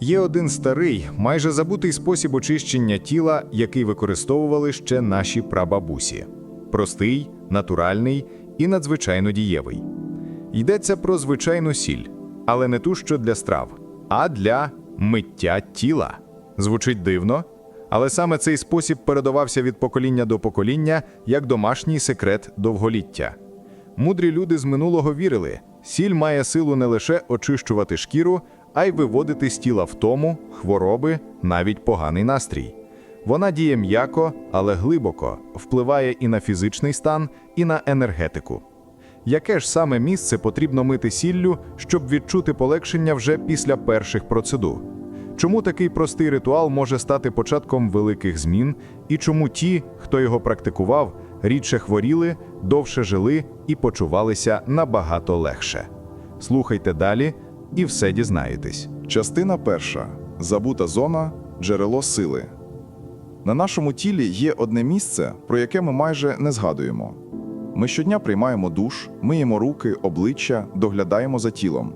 Є один старий, майже забутий спосіб очищення тіла, який використовували ще наші прабабусі. Простий, натуральний і надзвичайно дієвий. Йдеться про звичайну сіль, але не ту, що для страв, а для миття тіла. Звучить дивно, але саме цей спосіб передавався від покоління до покоління як домашній секрет довголіття. Мудрі люди з минулого вірили, сіль має силу не лише очищувати шкіру, а й виводити з тіла втому, хвороби, навіть поганий настрій. Вона діє м'яко, але глибоко, впливає і на фізичний стан, і на енергетику. Яке ж саме місце потрібно мити сіллю, щоб відчути полегшення вже після перших процедур? Чому такий простий ритуал може стати початком великих змін, і чому ті, хто його практикував, рідше хворіли, довше жили і почувалися набагато легше? Слухайте далі і все дізнаєтесь. Частина перша. Забута зона джерело сили. На нашому тілі є одне місце, про яке ми майже не згадуємо. Ми щодня приймаємо душ, миємо руки, обличчя, доглядаємо за тілом.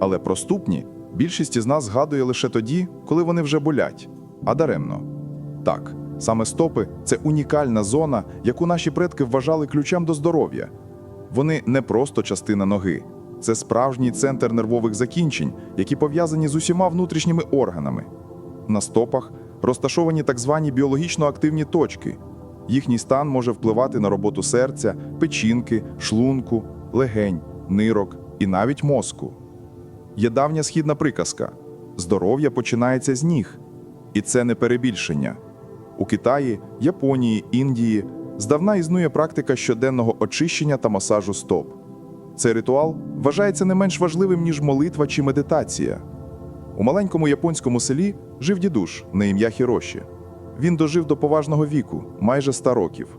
Але про ступні більшість із нас згадує лише тоді, коли вони вже болять, а даремно. Так, саме стопи це унікальна зона, яку наші предки вважали ключем до здоров'я. Вони не просто частина ноги, це справжній центр нервових закінчень, які пов'язані з усіма внутрішніми органами. На стопах розташовані так звані біологічно активні точки. Їхній стан може впливати на роботу серця, печінки, шлунку, легень, нирок і навіть мозку. Є давня східна приказка: здоров'я починається з ніг. І це не перебільшення. У Китаї, Японії, Індії здавна існує практика щоденного очищення та масажу стоп. Цей ритуал вважається не менш важливим, ніж молитва чи медитація. У маленькому японському селі жив дідуш на ім'я Хіроші. Він дожив до поважного віку, майже 100 років.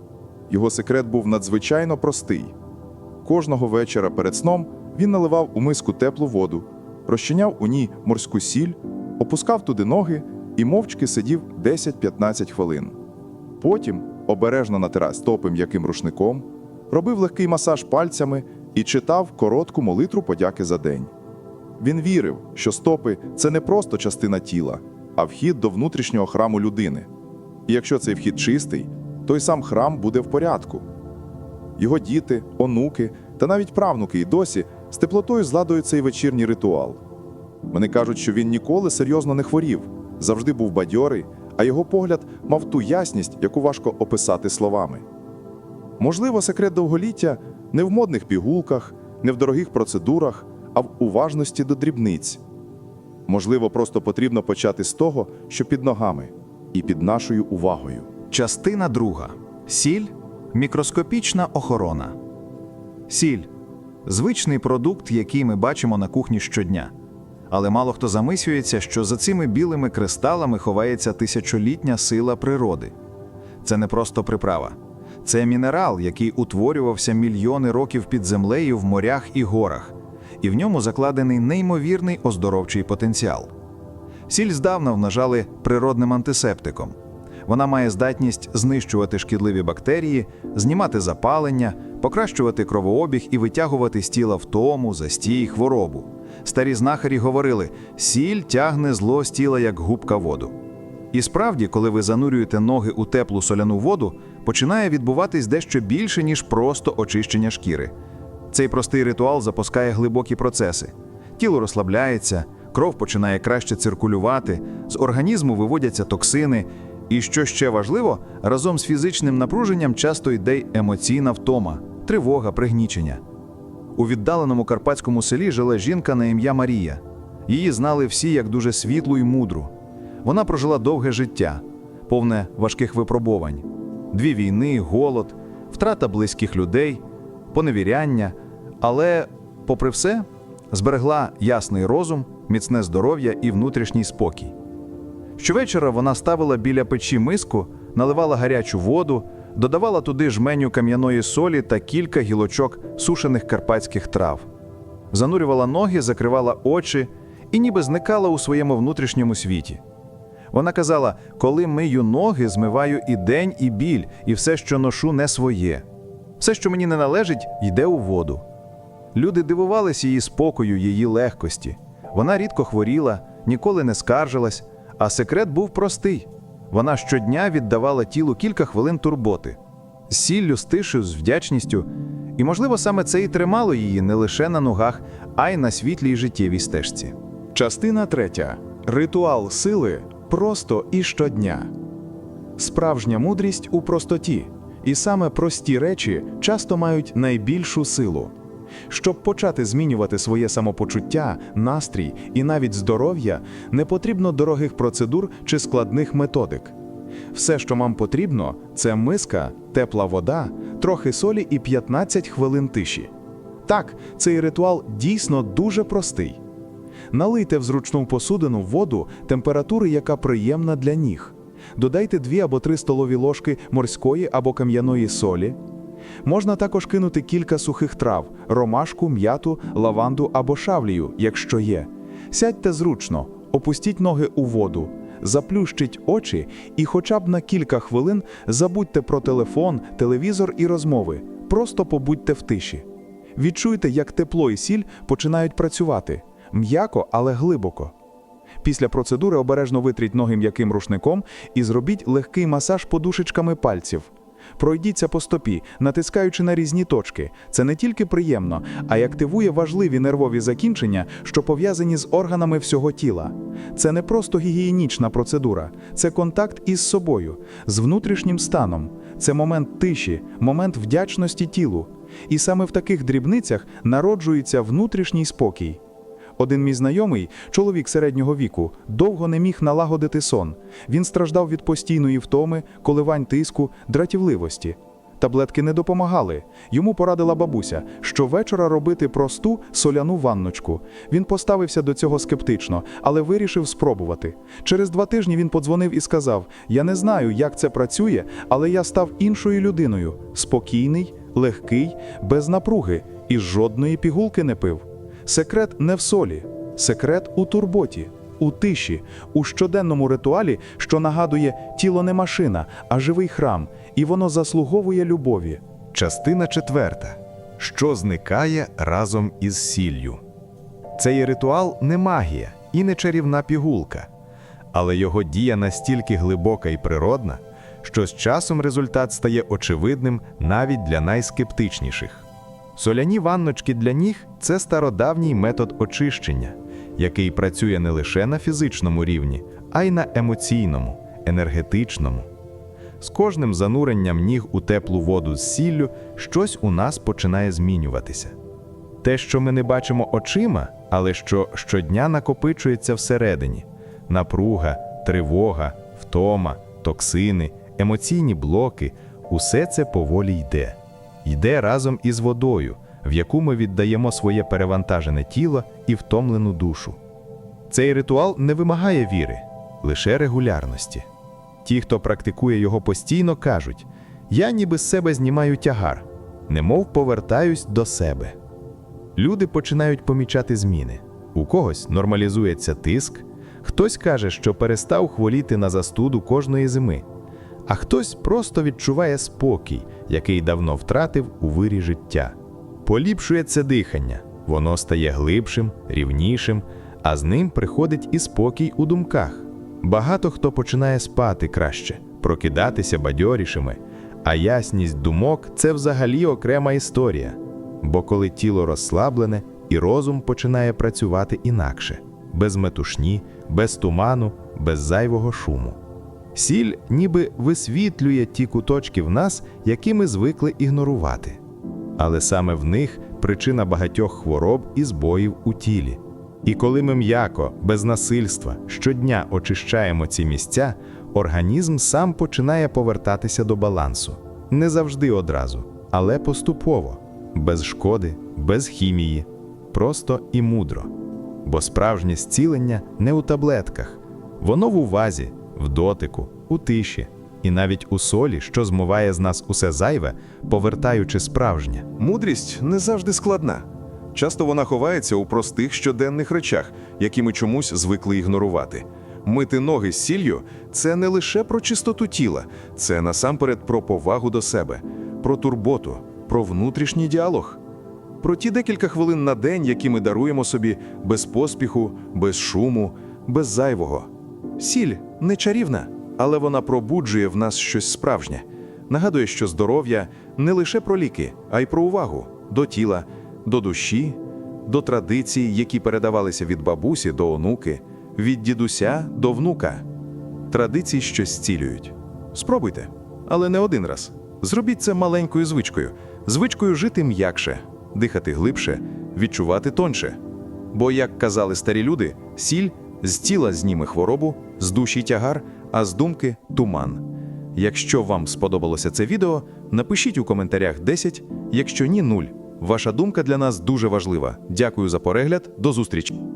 Його секрет був надзвичайно простий. Кожного вечора перед сном він наливав у миску теплу воду, розчиняв у ній морську сіль, опускав туди ноги і мовчки сидів 10-15 хвилин. Потім обережно натирав стопи м'яким рушником, робив легкий масаж пальцями і читав коротку молитву подяки за день. Він вірив, що стопи це не просто частина тіла, а вхід до внутрішнього храму людини. І якщо цей вхід чистий, то й сам храм буде в порядку. Його діти, онуки та навіть правнуки й досі з теплотою згадують цей вечірній ритуал. Вони кажуть, що він ніколи серйозно не хворів, завжди був бадьорий, а його погляд мав ту ясність, яку важко описати словами. Можливо, секрет довголіття не в модних пігулках, не в дорогих процедурах, а в уважності до дрібниць. Можливо, просто потрібно почати з того, що під ногами, і під нашою увагою. Частина друга. Сіль мікроскопічна охорона. Сіль звичний продукт, який ми бачимо на кухні щодня. Але мало хто замислюється, що за цими білими кристалами ховається тисячолітня сила природи. Це не просто приправа, це мінерал, який утворювався мільйони років під землею в морях і горах, і в ньому закладений неймовірний оздоровчий потенціал. Сіль здавна вважали природним антисептиком. Вона має здатність знищувати шкідливі бактерії, знімати запалення, покращувати кровообіг і витягувати з тіла втому, застій, хворобу. Старі знахарі говорили: сіль тягне зло з тіла як губка воду. І справді, коли ви занурюєте ноги у теплу соляну воду, починає відбуватись дещо більше, ніж просто очищення шкіри. Цей простий ритуал запускає глибокі процеси. Тіло розслабляється, кров починає краще циркулювати, з організму виводяться токсини. І що ще важливо, разом з фізичним напруженням часто йде й емоційна втома, тривога, пригнічення. У віддаленому карпатському селі жила жінка на ім'я Марія. Її знали всі як дуже світлу і мудру. Вона прожила довге життя, повне важких випробувань: дві війни, голод, втрата близьких людей, поневіряння. Але, попри все, зберегла ясний розум, міцне здоров'я і внутрішній спокій. Щовечора вона ставила біля печі миску, наливала гарячу воду, додавала туди жменю кам'яної солі та кілька гілочок сушених карпатських трав. Занурювала ноги, закривала очі і ніби зникала у своєму внутрішньому світі. Вона казала: коли мию ноги, змиваю і день, і біль, і все, що ношу, не своє. Все, що мені не належить, йде у воду. Люди дивувалися її спокою, її легкості. Вона рідко хворіла, ніколи не скаржилась, а секрет був простий. Вона щодня віддавала тілу кілька хвилин турботи, з сіллю, з тишею, з вдячністю. І, можливо, саме це і тримало її не лише на ногах, а й на світлій життєвій стежці. Частина третя. Ритуал сили просто і щодня. Справжня мудрість у простоті. І саме прості речі часто мають найбільшу силу. Щоб почати змінювати своє самопочуття, настрій і навіть здоров'я, не потрібно дорогих процедур чи складних методик. Все, що вам потрібно, це миска, тепла вода, трохи солі і 15 хвилин тиші. Так, цей ритуал дійсно дуже простий. Налийте в зручну посудину воду температури, яка приємна для ніг. Додайте 2 або 3 столові ложки морської або кам'яної солі. Можна також кинути кілька сухих трав: ромашку, м'яту, лаванду або шавлію, якщо є. Сядьте зручно, опустіть ноги у воду, заплющіть очі і хоча б на кілька хвилин забудьте про телефон, телевізор і розмови. Просто побудьте в тиші. Відчуйте, як тепло і сіль починають працювати м'яко, але глибоко. Після процедури обережно витріть ноги м'яким рушником і зробіть легкий масаж подушечками пальців. Пройдіться по стопі, натискаючи на різні точки. Це не тільки приємно, а й активує важливі нервові закінчення, що пов'язані з органами всього тіла. Це не просто гігієнічна процедура, це контакт із собою, з внутрішнім станом. Це момент тиші, момент вдячності тілу. І саме в таких дрібницях народжується внутрішній спокій. Один мій знайомий, чоловік середнього віку, довго не міг налагодити сон. Він страждав від постійної втоми, коливань тиску, дратівливості. Таблетки не допомагали. Йому порадила бабуся, що вечора робити просту соляну ванночку. Він поставився до цього скептично, але вирішив спробувати. Через два тижні він подзвонив і сказав: Я не знаю, як це працює, але я став іншою людиною: спокійний, легкий, без напруги і жодної пігулки не пив. Секрет не в солі, секрет у турботі, у тиші, у щоденному ритуалі, що нагадує, тіло не машина, а живий храм, і воно заслуговує любові. Частина четверта. Що зникає разом із сіллю. Цей ритуал не магія і не чарівна пігулка, але його дія настільки глибока і природна, що з часом результат стає очевидним навіть для найскептичніших. Соляні ванночки для ніг це стародавній метод очищення, який працює не лише на фізичному рівні, а й на емоційному, енергетичному. З кожним зануренням ніг у теплу воду з сіллю щось у нас починає змінюватися. Те, що ми не бачимо очима, але що щодня накопичується всередині: напруга, тривога, втома, токсини, емоційні блоки усе це поволі йде. Йде разом із водою, в яку ми віддаємо своє перевантажене тіло і втомлену душу. Цей ритуал не вимагає віри, лише регулярності. Ті, хто практикує його постійно, кажуть: я ніби з себе знімаю тягар, немов повертаюсь до себе. Люди починають помічати зміни. У когось нормалізується тиск, хтось каже, що перестав хворіти на застуду кожної зими, а хтось просто відчуває спокій, який давно втратив у вирі життя. Поліпшується дихання, воно стає глибшим, рівнішим, а з ним приходить і спокій у думках. Багато хто починає спати краще, прокидатися бадьорішими, а ясність думок це взагалі окрема історія. Бо коли тіло розслаблене, і розум починає працювати інакше, без метушні, без туману, без зайвого шуму. Сіль ніби висвітлює ті куточки в нас, які ми звикли ігнорувати. Але саме в них причина багатьох хвороб і збоїв у тілі. І коли ми м'яко, без насильства, щодня очищаємо ці місця, організм сам починає повертатися до балансу. Не завжди одразу, але поступово, без шкоди, без хімії, просто і мудро. Бо справжнє зцілення не у таблетках, воно в увазі, в дотику, у тиші, і навіть у солі, що змиває з нас усе зайве, повертаючи справжнє. Мудрість не завжди складна. Часто вона ховається у простих щоденних речах, які ми чомусь звикли ігнорувати. Мити ноги з сіллю це не лише про чистоту тіла, це насамперед про повагу до себе, про турботу, про внутрішній діалог, про ті декілька хвилин на день, які ми даруємо собі без поспіху, без шуму, без зайвого. Сіль не чарівна, але вона пробуджує в нас щось справжнє. Нагадує, що здоров'я не лише про ліки, а й про увагу до тіла, до душі, до традицій, які передавалися від бабусі до онуки, від дідуся до внука. Традиції, що зцілюють. Спробуйте, але не один раз. Зробіть це маленькою звичкою, звичкою жити м'якше, дихати глибше, відчувати тоньше. Бо, як казали старі люди, сіль з тіла зніме хворобу, з душі тягар, а з думки туман. Якщо вам сподобалося це відео, напишіть у коментарях 10, якщо ні 0. Ваша думка для нас дуже важлива. Дякую за перегляд, до зустрічі!